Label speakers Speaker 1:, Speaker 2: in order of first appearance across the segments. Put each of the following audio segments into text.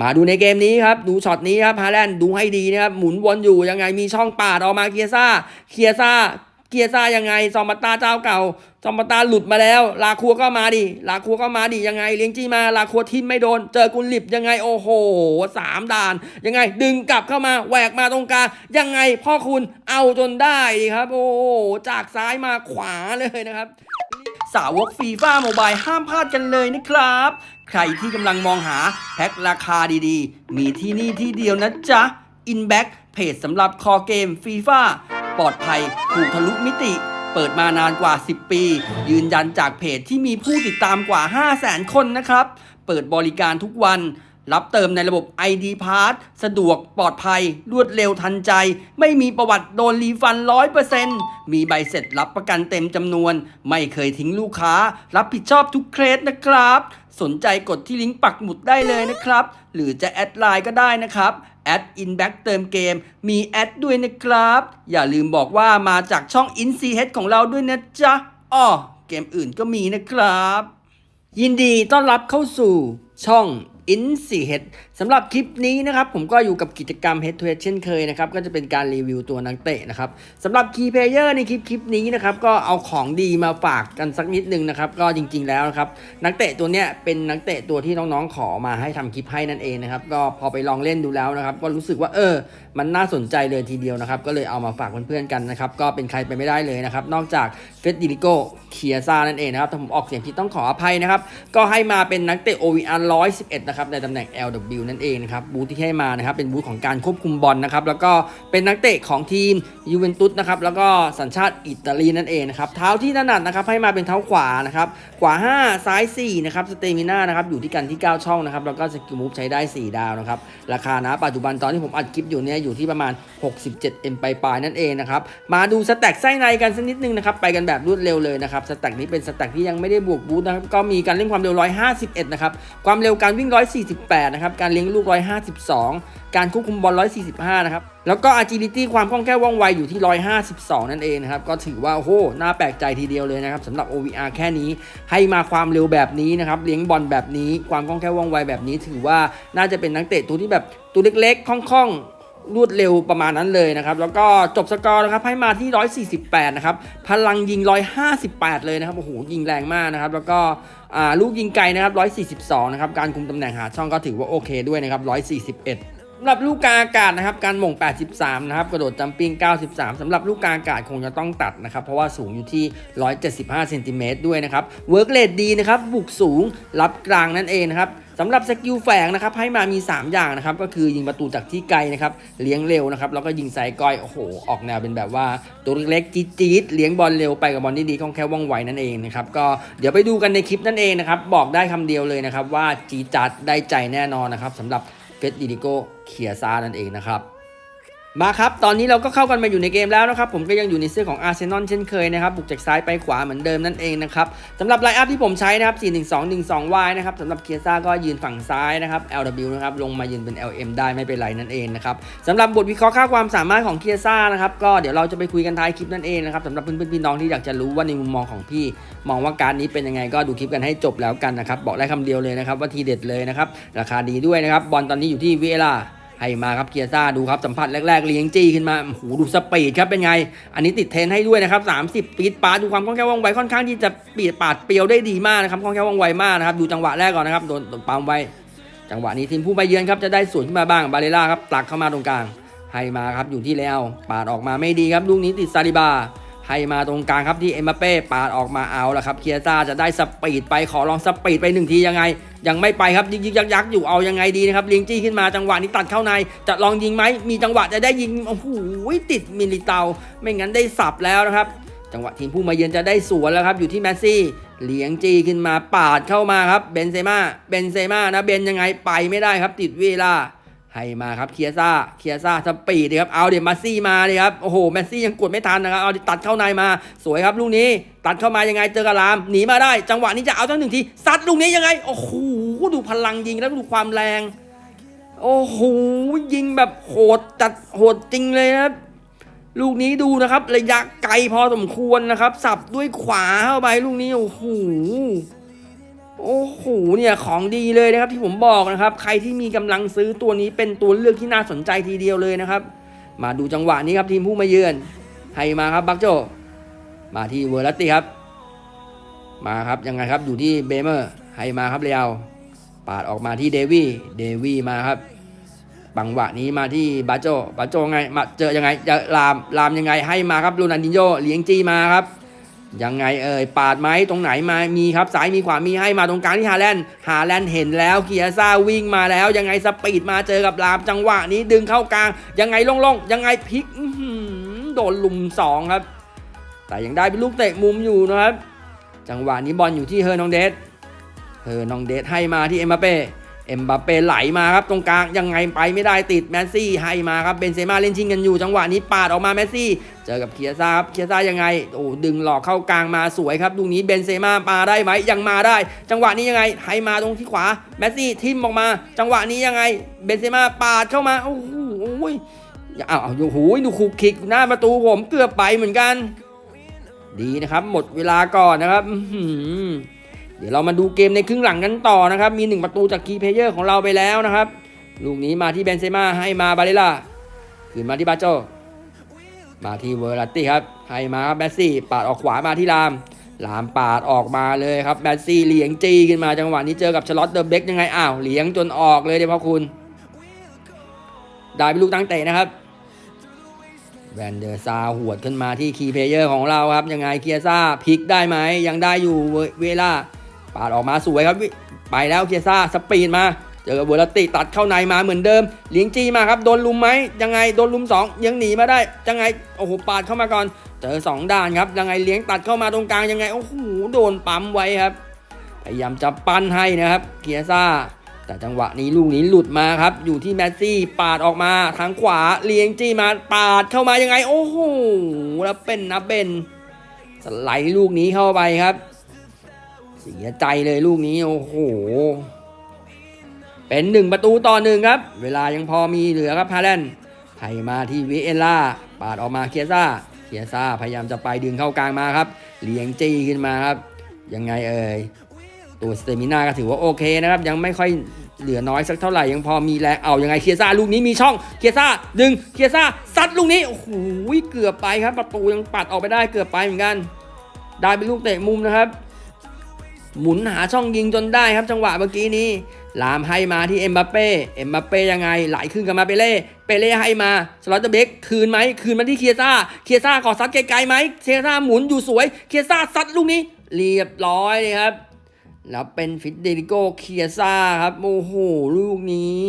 Speaker 1: มาดูในเกมนี้ครับ ดูช็อตนี้ครับฮาแลนด์ดูให้ดีนะครับ หมุนวนอยู่ยังไงมีช่องปาดออกมาเคียซ่าเคียซ่าเคียซ่ายังไง ซอมบัตตาเจ้าเก่า ซอมบัตตาหลุดมาแล้ว ลาคัวก็มาดิ ลาคัวก็มาดิ ยังไง เลี้ยงจี้มา ลาคัวทิมไม่โดน เจอกุลลิบยังไง โอ้โหสามด่าน ยังไง ดึงกลับเข้ามา แหวกมาตรงกลาง ยังไงพ่อคุณเอาจนได้ดิครับ โอ้จากซ้ายมาขวาเลยนะครับ สาวกฟีฟ่าโมบายห้ามพลาดกันเลยนะครับ ใครที่กำลังมองหาแพ็คราคาดีๆ มีที่นี่ที่เดียวนะจ๊ะ InBack เพจสำหรับคอเกมฟีฟ่าปลอดภัยถูกทะลุมิติ เปิดมานานกว่า 10 ปี ยืนยันจากเพจที่มีผู้ติดตามกว่า 5 0 0แสนคนนะครับ เปิดบริการทุกวัน รับเติมในระบบ ID Pass สะดวกปลอดภัย รวดเร็วทันใจ ไม่มีประวัติโดนรีฟัน 100%มีใบเสร็จรับประกันเต็มจำนวน ไม่เคยทิ้งลูกค้า รับผิดชอบทุกเคสนะครับ สนใจกดที่ลิงก์ปักหมุดได้เลยนะครับ หรือจะแอดไลน์ก็ได้นะครับแอดอินแบ็กเติมเกม มีแอดด้วยนะครับ อย่าลืมบอกว่ามาจากช่อง i n c h ของเราด้วยนะจ๊ะอ้อเกมอื่นก็มีนะครับ ยินดีต้อนรับเข้าสู่ช่อง i n c h สำหรับคลิปนี้นะครับผมก็อยู่กับกิจกรรม Head to Head เช่นเคยนะครับก็จะเป็นการรีวิวตัวนักเตะนะครับสำหรับ Key Player ในคลิปคลิปนี้นะครับก็เอาของดีมาฝากกันสักนิดนึงนะครับก็จริงๆแล้วนะครับนักเตะตัวเนี้ยเป็นนักเตะตัวที่น้องๆขอมาให้ทำคลิปให้นั่นเองนะครับก็พอไปลองเล่นดูแล้วนะครับก็รู้สึกว่าเออ มันน่าสนใจเลยทีเดียวนะครับก็เลยเอามาฝากเพื่อนๆกันนะครับก็เป็นใครไปไม่ได้เลยนะครับนอกจากเฟดดิลิโกเคียซานั่นเองนะครับถ้าผมออกเสียงผิดต้องขออภัยนะครับก็ให้มาเป็นนักเตะ OVR 111นะครับในตำแหน่ง LW นั่นเองนะครับบูธที่ให้มานะครับเป็นบูธของการควบคุมบอลนะครับแล้วก็เป็นนักเตะของทีมยูเวนตุสนะครับแล้วก็สัญชาติอิตาลีนั่นเองนะครับเท้าที่ถนัดนะครับให้มาเป็นเท้าขวานะครับขวา 5 ซ้าย4นะครับสเตมิน่านะครับอยู่ที่กันที่ 9 ช่องนะครับแล้วก็สกิลมูฟใช้ได้ 4 ดาวนะครับราคานะปัจจุบันตอนที่ผมอัดคลิปอยู่เนี่ยอยู่ที่ประมาณ 67M ปลายๆนั่นเองนะครับมาดูสแต็กไส้ในกันสักนิดนึงนะครับไปกันแบบรวดเร็วเลยนะครับสแต็กนี้เป็นสแต็กที่ยังไม่ได้บวกบูทนะครับก็มีการเล่นความเร็ว 151 นะครับความเร็วการวิ่ง148 นะครับ การเลี้ยงลูก 152 การควบคุมบอล 145 นะครับ แล้วก็ agility ความคล่องแคล่วว่องไวอยู่ที่ 152 นั่นเองนะครับ ก็ถือว่าโอ้โหน่าแปลกใจทีเดียวเลยนะครับสำหรับ OVR แค่นี้ ให้มาความเร็วแบบนี้นะครับ เลี้ยงบอลแบบนี้ ความคล่องแคล่วว่องไวแบบนี้ ถือว่าน่าจะเป็นนักเตะตัวที่แบบตัวเล็กๆ คล่องๆ รวดเร็วประมาณนั้นเลยนะครับ แล้วก็จบสกอร์นะครับให้มาที่ 148 นะครับ พลังยิง 158 เลยนะครับ โอ้โห ยิงแรงมากนะครับ แล้วก็ลูกยิงไกลนะครับ 142 นะครับ การคุมตำแหน่งหาช่องก็ถือว่าโอเคด้วยนะครับ 141ำหรับลูกกาอากาศนะครับ การหม่ง 83 นะครับ กระโดดจัมปิ้ง 93สำหรับลูกกาอากาศคงจะต้องตัดนะครับ เพราะว่าสูงอยู่ที่ 175เซนติเมตรด้วยนะครับ เวิร์กเลดดีนะครับ บุกสูง รับกลางนั่นเองนะครับสำหรับสกิลแฝงนะครับให้มามี 3 อย่างนะครับ ก็คือยิงประตูจากที่ไกลนะครับ เลี้ยงเร็วนะครับ แล้วก็ยิงไซก้อย โอ้โห ออกแนวเป็นแบบว่า ตัวเล็กๆจี๊ดๆเลี้ยงบอลเร็วไปกับบอลที่ดีคล่องแคล่วว่องไวนั่นเองนะครับ ก็เดี๋ยวไปดูกันในคลิปนั่นเองนะครับ บอกได้คำเดียวเลยนะครับว่าจีจัดได้ใจแน่นอนนะครับสำหรับเฟสดิลิโก เคียซานั่นเองนะครับ มาครับ ตอนนี้เราก็เข้ากันมาอยู่ในเกมแล้วนะครับ ผมก็ยังอยู่ในเสื้อของอาร์เซนอลเช่นเคยนะครับบุกจากซ้ายไปขวาเหมือนเดิมนั่นเองนะครับสำหรับไลน์อัพที่ผมใช้นะครับ 41212Y นะครับสำหรับเคียซ่าก็ยืนฝั่งซ้ายนะครับ LW นะครับลงมายืนเป็น LM ได้ไม่เป็นไรนั่นเองนะครับสำหรับบทวิเคราะห์ค่าความสามารถของเคียซ่านะครับก็เดี๋ยวเราจะไปคุยกันท้ายคลิปนั่นเองนะครับสำหรับเพื่อนๆพี่น้องที่อยากจะรู้ว่าในมุมมองของพี่ มองว่าการนี้เป็นยังไงก็ดูคลิปกันให้จบแล้วกันนะครับบอกได้คำเดียวเลยนะครับว่าทีเด็ดเลยนะครับราคาดีด้วยนะครับบอลตอนนี้อยู่ที่เวลา ให้มาครับเกียร์ซ่าดูครับสัมผัสแรกๆเลี้ยงจี้ขึ้นมาโอ้โหดูสปีดครับเป็นไง อันนี้ติดเทนให้ด้วยนะครับ30ปีดปาดูความคล่องแคล่วว่องไวค่อนข้างที่จะปีดปาดเปรียวได้ดีมากนะครับคล่องแคล่วว่องไวมากนะครับดูจังหวะแรกก่อนนะครับโดนโดนปั๊มไว้ จังหวะนี้ทีมผู้ไปเยือนครับจะได้สวนขึ้นมาบ้างบาเลล่าครับตักเข้ามาตรงกลางให้มาครับอยู่ที่แล้วปาดออกมาไม่ดีครับลูกนี้ติดซาลิบา ให้มาตรงกลางครับที่เอ็มบัปเป้ปาดออกมาเอาละครับเคียซ่าจะได้สปีดไปขอลองสปีดไปหนึ่งทียังไง ยังไม่ไปครับยิกยิกยักยักอยู่เอายังไงดีนะครับเลียงจี้ขึ้นมาจังหวะนี้ตัดเข้าใน จะลองยิงไหมมีจังหวะจะได้ยิงโอ้โหติดมิลลิเตา ไม่งั้นได้สับแล้วนะครับ จังหวะทีมผู้มาเยือนจะได้สวนแล้วครับอยู่ที่แมสซี่เลี้ยงจี้ขึ้นมาปาดเข้ามาครับเบนเซม่าเบนเซม่านะเบนยังไงไปไม่ได้ครับติดเวลา ให้มาครับเคียซ่าเคียซ่าสปีดเลยครับเอาเดี๋ยวมาซี่มาเลยครับโอ้โหแมสซี่ยังกดไม่ทันนะครับเอาตัดเข้าในมาสวยครับลูกนี้ ตัดเข้ามายังไงเจอกระลามหนีมาได้ จังหวะนี้จะเอาทั้งหนึ่งทีซัดลูกนี้ยังไงโอ้โหดูพลังยิงแล้วดูความแรง โอ้โหยิงแบบโหดจัดโหดจริงเลยครับลูกนี้ดูนะครับ ระยะไกลพอสมควรนะครับ สับด้วยขวาเข้าไปลูกนี้โอ้โห โอ้โหเนี่ยของดีเลยนะครับที่ผมบอกนะครับ ใครที่มีกำลังซื้อตัวนี้เป็นตัวเลือกที่น่าสนใจทีเดียวเลยนะครับ มาดูจังหวะนี้ครับทีมผู้มาเยือนให้มาครับบักโจ มาที่เวอร์ลัตติครับ มาครับยังไงครับอยู่ที่เบเมอร์ให้มาครับเรียวปาดออกมาที่เดวี่เดวี่มาครับบังหวะนี้มาที่บาโจบาโจไงมาเจอยังไงจะลามลามยังไงให้มาครับโรนันดินโยเลี้ยงจีมาครับ ยังไงเอ่ยปาดไหมตรงไหนมามีครับซ้ายมีขวามีให้มาตรงกลางที่ฮาแลนด์ฮาแลนด์เห็นแล้วเกียร์ซ่าวิ่งมาแล้ว ยังไงสปีดมาเจอกับลามจังหวะนี้ดึงเข้ากลาง ยังไงล่งๆยังไงพลิกโดนลุมสองครับ แต่ยังได้เป็นลูกเตะมุมอยู่นะครับ จังหวะนี้บอลอยู่ที่เฮอร์นองเดสเฮอร์นองเดสให้มาที่เอ็มบัปเป้ เอ็มบัปเป้ไหลมาครับตรงกลางยังไงไปไม่ได้ติดแมสซี่ให้มาครับเบนเซม่าเล่นชิงกันอยู่จังหวะนี้ปาดออกมาแมสซี่ เจอกับเคียซ่าครับเคียซ่ายังไงโอ้ดึงหลอกเข้ากลางมาสวยครับลูกนี้เบนเซม่าปาได้ไหมยังมาได้ จังหวะนี้ยังไงให้มาตรงที่ขวาแมสซี่ทิมออกมา จังหวะนี้ยังไงเบนเซม่าปาดเข้ามาโอ้โหโอ้ยอ้าวโอ้โหดูคุกคิกหน้าประตูผมเกือบไปเหมือนกัน ดีนะครับ หมดเวลาก่อนนะครับอื ดี๋ยวเรามาดูเกมในครึ่งหลังกันต่อนะครับ มีหนึ่งประตูจากคีเพเยอร์ของเราไปแล้วนะครับ ลูกนี้มาที่เบนเซม่าให้มาบาเลล่าคืนมาที่บาโจ มาที่เวอร์ลัตตี้ครับให้มาครับแมสซี่ปาดออกขวามาที่ลาม ลามปาดออกมาเลยครับแมสซี่เลี้ยงจีขึ้นมาจังหวะนี้เจอกับชลอตเดอะเบกยังไงอ้าวเลี้ยงจนออกเลยเดี๋ยวพ่อคุณได้เป็นลูกตั้งเตะนะครับแวนเดอร์ซาหวดขึ้นมาที่คีย์เพลเยอร์ของเราครับยังไงเคียซ่าพลิกได้ไหมยังได้อยู่เวเวลา ปาดออกมาสวยครับวิไปแล้วเคียซ่าสปีดมาเจอกับเวลติตัดเข้าในมาเหมือนเดิมเลี้ยงจีมาครับโดนลุมไหมยังไงโดนลุมสองยังหนีมาได้ยังไงโอ้โหปาดเข้ามาก่อน เจอสองด้านครับยังไงเลี้ยงตัดเข้ามาตรงกลางยังไงโอ้โหโดนปั๊มไว้ครับพยายามจะปั้นให้นะครับเคียซ่า แต่จังหวะนี้ลูกนี้หลุดมาครับ อยู่ที่แมสซี่ปาดออกมาทางขวาเลี้ยงจี้มาปาดเข้ามายังไง โอ้โหแล้วเป็นนะเป็นสไลด์ลูกนี้เข้าไปครับ เสียใจเลยลูกนี้โอ้โห เป็นหนึ่งประตูต่อหนึ่งครับ เวลายังพอมีเหลือครับฮาแลนด์ให้มาที่วิเอล่า ปาดออกมาเคียซ่าเคียซ่าพยายามจะไปดึงเข้ากลางมาครับ เลี้ยงจี้ขึ้นมาครับ ยังไงเอ่ย ตัวสเตมินาก็ถือว่าโอเคนะครับ ยังไม่ค่อยเหลือน้อยสักเท่าไหร่ยังพอมีแรงเอายังไงเคียซ่าลูกนี้มีช่องเคียซ่าดึงเคียซ่าซัดลูกนี้โอ้โหเกือบไปครับ ประตูยังปัดออกไปได้เกือบไปเหมือนกัน ได้เป็นลูกเตะมุมนะครับ หมุนหาช่องยิงจนได้ครับจังหวะเมื่อกี้นี้ ลามให้มาที่เอ็มบัปเป้ เอ็มบัปเป้ยังไง ไหลขึ้นกับมาเปเล่ เปเล่ให้มาสล็อตเตอร์เบกคืนไหม คืนมาที่เคียซ่า เคียซ่าขอซัดไกลๆไหมเคียซ่าหมุนอยู่สวย เคียซ่าซัดลูกนี้ เรียบร้อยเลยครับ แล้วเป็นฟิตเดริโกเคียซ่าครับโอ้โหลูกนี้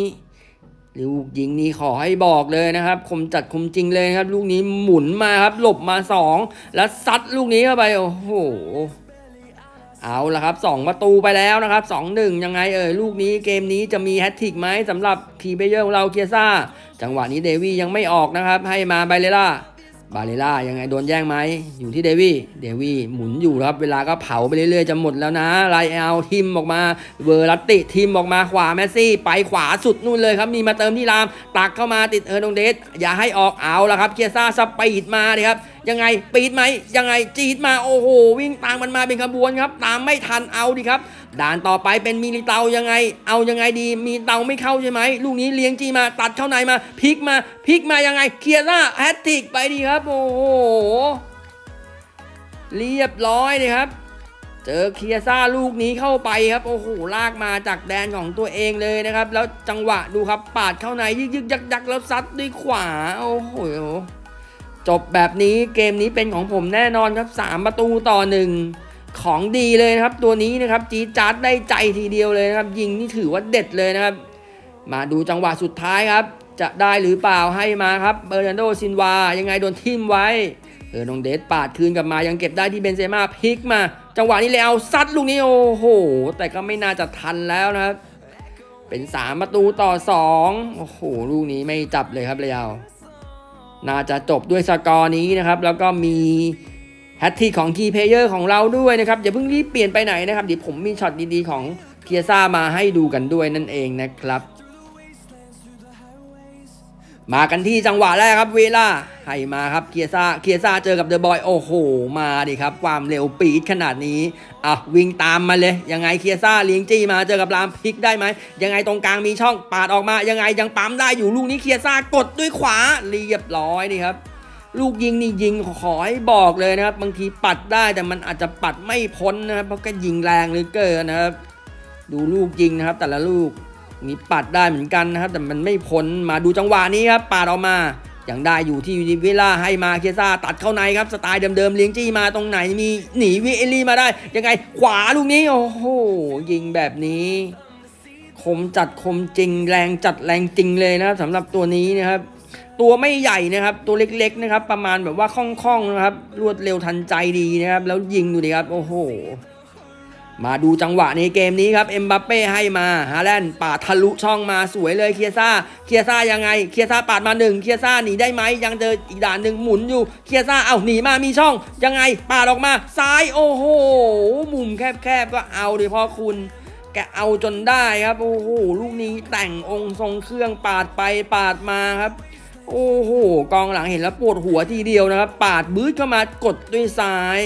Speaker 1: ลูกยิงนี้ขอให้บอกเลยนะครับ คมจัดคมจริงเลยครับ ลูกนี้หมุนมาครับ หลบมาสองแล้วซัดลูกนี้เข้าไป โอ้โห เอาละครับสองประตูไปแล้วนะครับสองหนึ่งยังไงเอ่ยลูกนี้เกมนี้จะมีแฮตทริกไหมสำหรับทีมเบเยอร์ของเราเคียซ่า จังหวะนี้เดวี่ยังไม่ออกนะครับ ให้มาไบเลล่า บาเลล่ายังไงโดนแย่งไหมอยู่ที่เดวี่เดวี่หมุนอยู่ครับ เวลาก็เผาไปเรื่อยๆจะหมดแล้วนะไลเอลทิมออกมาเวอร์ลัตติทิมออกมาขวาแมสซี่ ไปขวาสุดนู่นเลยครับ มีมาเติมที่ราม ตักเข้ามาติดเออร์นงเดสอย่าให้ออกเอาละครับเคียซ่าสปีดมาเลยครับยังไงปีดไหมยังไงจีดมาโอ้โหวิ่งตามมันมาเป็นขบวนครับ ตามไม่ทันเอาดิครับ ด่านต่อไปเป็นมิลิเตายังไง เอายังไงดีมีเตาไม่เข้าใช่ไหมลูกนี้เลี้ยงจีมาตัดเข้าในมาพลิกมาพลิกมายังไงเคียร์หน้าแฮตติกไปดีครับ โอ้โหเรียบร้อยเลยครับ เจอเคียซ่าลูกนี้เข้าไปครับโอ้โหลากมาจากแดนของตัวเองเลยนะครับ แล้วจังหวะดูครับปาดเข้าในยึกยึกยักยักแล้วซัดด้วยขวาโอ้โหจบแบบนี้เกมนี้เป็นของผมแน่นอนครับ 3 ประตูต่อหนึ่ง ของดีเลยนะครับ ตัวนี้นะครับจีจัดได้ใจทีเดียวเลยนะครับ ยิงนี่ถือว่าเด็ดเลยนะครับ มาดูจังหวะสุดท้ายครับ จะได้หรือเปล่าให้มาครับเบอร์นันโดซินวา ยังไงโดนทิมไว้เออนองเดสปาดคืนกลับมายังเก็บได้ที่เบนเซม่าพลิกมา จังหวะนี้แล้วซัดลูกนี้โอ้โห แต่ก็ไม่น่าจะทันแล้วนะครับเป็น 3 ประตูต่อ 2 โอ้โห ลูกนี้ไม่จับเลยครับเรียวน่าจะจบด้วยสกอร์นี้นะครับ แล้วก็มี ฮตทีของคีย์เพเยอร์ของเราด้วยนะครับอย่าเพิ่งรีบเปลี่ยนไปไหนนะครับเดี๋ยวผมมีช็อตดีๆ ของเคียซ่ามาให้ดูกันด้วยนั่นเองนะครับ มากันที่จังหวะแรกครับเวลาให้มาครับเคียซ่าเคียซ่าเจอกับเดอะบอยโอ้โห มาดิครับ ความเร็วปีดขนาดนี้อะวิ่งตามมาเลย ยังไงเคียซ่าเลี้ยงจี้มาเจอกับรามพลิกได้ไหมยังไงตรงกลางมีช่องปาดออกมา ยังไงยังปั๊มได้อยู่ลูกนี้เคียซ่ากดด้วยขวาเรียบร้อยนี่ครับ ลูกยิงนี่ยิงขอให้บอกเลยนะครับ บางทีปัดได้แต่มันอาจจะปัดไม่พ้นนะครับ เพราะก็ยิงแรงเหลือเกินนะครับ ดูลูกยิงนะครับ แต่ละลูกนี่ปัดได้เหมือนกันนะครับ แต่มันไม่พ้นมาดูจังหวะนี้ครับปาดออกมาอย่างได้อยู่ที่เวล่าให้มาเคซ่าตัดเข้าในครับสไตล์เดิมๆเลี้ยงจี้มาตรงไหนมีหนีวิเอลลี่มาได้ ยังไงขวาลูกนี้โอ้โหยิงแบบนี้คมจัดคมจริงแรงจัดแรงจริงเลยนะครับสำหรับตัวนี้นะครับ ตัวไม่ใหญ่นะครับ ตัวเล็กๆนะครับ ประมาณแบบว่าคล่องๆนะครับ รวดเร็วทันใจดีนะครับ แล้วยิงดูดิครับ โอ้โห มาดูจังหวะในเกมนี้ครับ เอ็มบัปเป้ให้มา ฮาแลนด์ปาดทะลุช่องมาสวยเลยเคียซ่า เคียซ่ายังไง เคียซ่าปาดมาหนึ่งเคียซ่าหนีได้ไหม ยังเจออีกด่านหนึ่งหมุนอยู่ เคียซ่า เอ้าหนีมา มีช่อง ยังไง ปาดออกมา ซ้าย โอ้โห มุมแคบๆ ก็เอาดิพ่อคุณแกเอาจนได้ครับ โอ้โห ลูกนี้แต่งองค์ทรงเครื่องปาดไปปาดมาครับ โอ้โห กองหลังเห็นแล้วปวดหัวทีเดียวนะครับ ปาดบื้อเข้ามากดด้วยซ้าย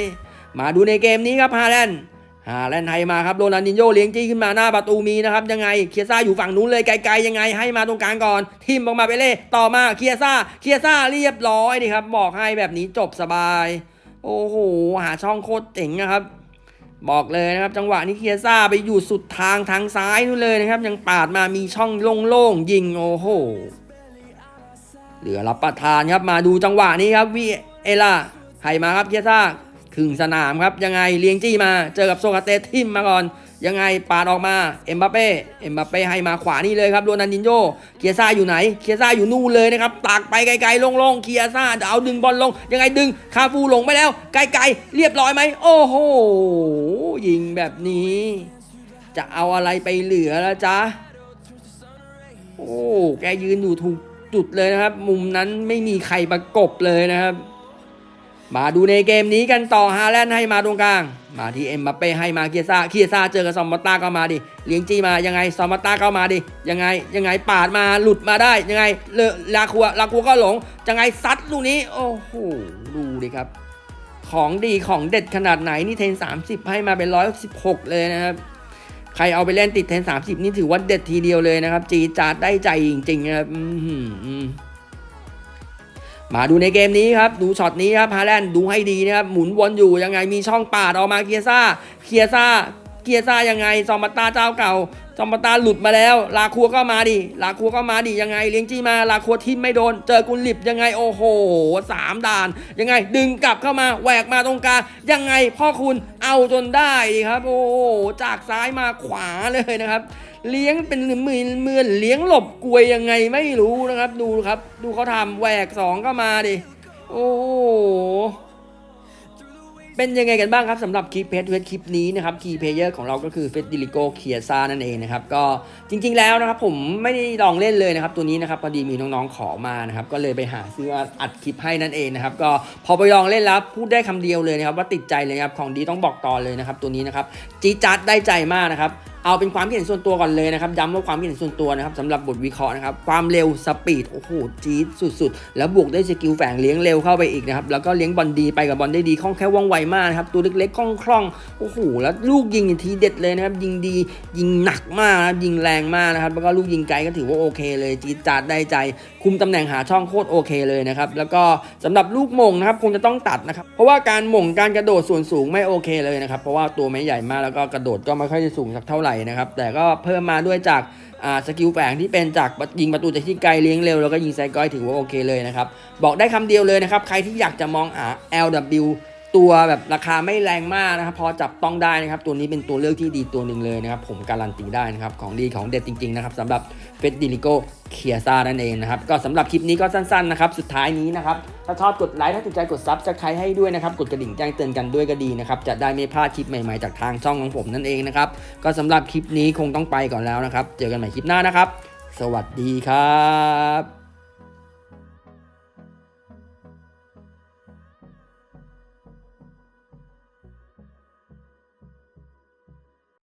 Speaker 1: มาดูในเกมนี้ครับฮาแลนด์ฮาแลนด์ให้มาครับโรนัลดินโยเลี้ยงจี้ขึ้นมาหน้าประตูมีนะครับ ยังไงเคียซ่าอยู่ฝั่งนู้นเลยไกลๆยังไง ให้มาตรงกลางก่อน ทิมออกมาไปเล่ต่อมาเคียซ่าเคียซ่าเรียบร้อยนี่ครับบอกให้แบบนี้จบสบาย โอ้โหหาช่องโคตรเจ๋งนะครับ บอกเลยนะครับ จังหวะนี้เคียซ่าไปอยู่สุดทางทางซ้ายนู่นเลยนะครับ ยังปาดมามีช่องโล่งๆยิงโอ้โห ลือรับประทานครับมาดูจังหวะนี้ครับวิเอล่าให้มาครับเคียซ่าครึ่งสนามครับยังไงเลี้ยงจี้มาเจอกับโซกาเตทิมมาก่อน ยังไงปาดออกมาเอ็มบัปเป้เอ็มบัปเป้ให้มาขวานี่เลยครับโรนันดินโยเคียซ่าอยู่ไหนเคียซ่าอยู่นู่นเลยนะครับตากไปไกลๆลงๆเคียซ่าเดี๋ยวเอาดึงบอลลง ยังไงดึงคาฟูลงไปแล้ว ไกลๆเรียบร้อยไหมโอ้โหยิงแบบนี้ จะเอาอะไรไปเหลือแล้วจ๊ะโอ้แกยืนอยู่ถูก จุดเลยนะครับ มุมนั้นไม่มีใครประกบเลยนะครับ มาดูในเกมนี้กันต่อฮาแลนด์ให้มาตรงกลาง มาที่เอ็มบัปเป้ให้มาเคียซาเคียซาเจอกับซอมบัตตาก็มาดิเลี้ยงจี้มายังไงซอมบัตตาก็มาดิยังไงยังไงปาดมาหลุดมาได้ยังไงเลลาคัวลาคัวก็หลงยังไงซัดลูกนี้โอ้โหดูดิครับ ของดีของเด็ดขนาดไหนนี่เทน 30 ให้มาเป็น116เลยนะครับ ใครเอาไปเล่นติดเทน30นี่ถือว่าเด็ดทีเดียวเลยนะครับ จีจาดได้ใจจริงๆนะครับมาดูในเกมนี้ครับ ดูช็อตนี้ครับฮาแลนด์ดูให้ดีนะครับ หมุนวนอยู่ยังไงมีช่องปาดออกมาเคียซ่าเคียซ่าเคียซ่ายังไงซอมบัตตาเจ้าเก่าซอมบัตตาหลุดมาแล้ว ลาคัวก็มาดิ ลาคัวก็มาดิ ยังไง เลี้ยงจี้มา ลาคัวทิ้มไม่โดน เจอกุลลิบยังไง โอ้โหสามด่าน ยังไง ดึงกลับเข้ามา แหวกมาตรงกลาง ยังไง พ่อคุณ เอาจนได้ครับ โอ้โหจากซ้ายมาขวาเลยนะครับ เลี้ยงเป็นหมื่นหมื่นเลี้ยงหลบกลวยยังไงไม่รู้นะครับ ดูครับ ดูเขาทำแหวกสองก็มาดิโอ้โห เป็นยังไงกันบ้างครับสำหรับคลิปเพจเวทคลิปนี้นะครับคีย์เพเยอร์ของเราก็คือเฟสดิลิโกเคียซานั่นเองนะครับก็จริง ๆแล้วนะครับผมไม่ได้ลองเล่นเลยนะครับตัวนี้นะครับพอดีมีน้องๆขอมานะครับก็เลยไปหาซื้ออัดคลิปให้นั่นเองนะครับก็พอไปลองเล่นแล้วพูดได้คำเดียวเลยนะครับว่าติดใจเลยครับของดีต้องบอกต่อเลยนะครับตัวนี้นะครับจีจัดได้ใจมากนะครับ เอาเป็นความคิดเห็นส่วนตัวก่อนเลยนะครับย้ำว่าความคิดเห็นส่วนตัวนะครับสำหรับบทวิเคราะห์นะครับความเร็วสปีดโอ้โหจี๊ดสุดๆ แล้วบวกด้วยสกิลแฝงเลี้ยงเร็วเข้าไปอีกนะครับแล้วก็เลี้ยงบอลดีไปกับบอลได้ดีคล่องแคล่วว่องไวมากนะครับตัวเล็กๆคล่องคล่องๆโอ้โหแล้วลูกยิงทีเด็ดเลยนะครับยิงดียิงหนักมากนะครับยิงแรงมากนะครับแล้วก็ลูกยิงไกลก็ถือว่าโอเคเลยจี๊ดจัดได้ใจ คุมตำแหน่งหาช่องโคตรโอเคเลยนะครับแล้วก็สำหรับลูกมงนะครับคงจะต้องตัดนะครับเพราะว่าการมงการกระโดดส่วนสูงไม่โอเคเลยนะครับเพราะว่าตัวไม่ใหญ่มากแล้วก็กระโดดก็ไม่ค่อยจะสูงสักเท่าไหร่นะครับ แต่ก็เพิ่มมาด้วยจากสกิลแฝงที่เป็นจากยิงประตูจากที่ไกลเลี้ยงเร็วแล้วก็ยิงไซก้อยถือว่าโอเคเลยนะครับ บอกได้คำเดียวเลยนะครับ ใครที่อยากจะมองหา LW ตัวแบบราคาไม่แรงมากนะครับ พอจับต้องได้นะครับ ตัวนี้เป็นตัวเลือกที่ดีตัวหนึ่งเลยนะครับ ผมการันตีได้นะครับ ของดีของเด็ดจริง ๆ นะครับสำหรับเฟสดิลิโกเคียซานั่นเองนะครับ ก็สำหรับคลิปนี้ก็สั้นๆนะครับ สุดท้ายนี้นะครับ ถ้าชอบกดไลค์ ถ้าถูกใจกดซับสไครต์ให้ด้วยนะครับ กดกระดิ่งแจ้งเตือนกันด้วยก็ดีนะครับ จะได้ไม่พลาดคลิปใหม่ๆจากทางช่องของผมนั่นเองนะครับ ก็สำหรับคลิปนี้คงต้องไปก่อนแล้วนะครับ เจอกันใหม่คลิปหน้านะครับ สวัสดีครับ